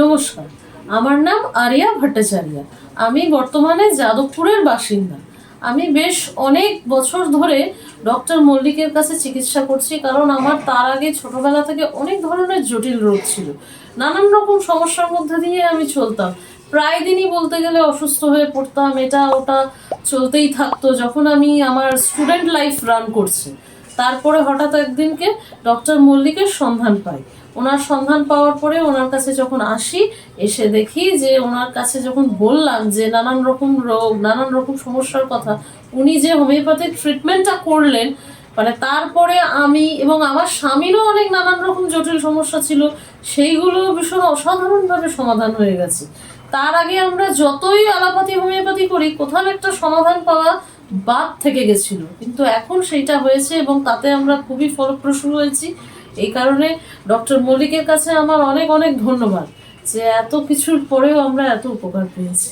নমস্কার। আমার নাম আরিয়া ভট্টাচার্য। আমি বর্তমানে যাদবপুরের বাসিন্দা। আমি বেশ অনেক বছর ধরে ডক্টর মল্লিকের কাছে চিকিৎসা করছি, কারণ আমার তার আগে ছোটবেলা থেকে অনেক ধরনের জটিল রোগ ছিল। নানান রকম সমস্যার মধ্যে দিয়ে আমি চলতাম। প্রায় দিনই বলতে গেলে অসুস্থ হয়ে পড়তাম। এটা ওটা চলতেই থাকতো যখন আমি আমার স্টুডেন্ট লাইফ রান করছি। তারপরে হঠাৎ একদিনকে ডক্টর মল্লিকের সন্ধান পাই। ওনার সন্ধান পাওয়ার পরে ওনার কাছে যখন আসি, এসে দেখি যে ওনার কাছে যখন বললাম যে নানান রকম রোগ, নানান রকম সমস্যার কথা, উনি যে হোমিওপ্যাথিক ট্রিটমেন্টটা করলেন মানে তারপরে আমি এবং আমার স্বামীরও অনেক নানান রকম জটিল সমস্যা ছিল, সেইগুলো ভীষণ অসাধারণভাবে সমাধান হয়ে গেছে। তার আগে আমরা যতই আলাপাতি হোমিওপ্যাথি করি, কোথাও একটা সমাধান পাওয়া বাদ থেকে গেছিল। কিন্তু এখন সেইটা হয়েছে এবং তাতে আমরা খুবই ফলপ্রসূ হয়েছি। এই কারণে ডক্টর মল্লিকের কাছে আমার অনেক অনেক ধন্যবাদ যে এত কিছুর পরেও আমরা এত উপকার পেয়েছি।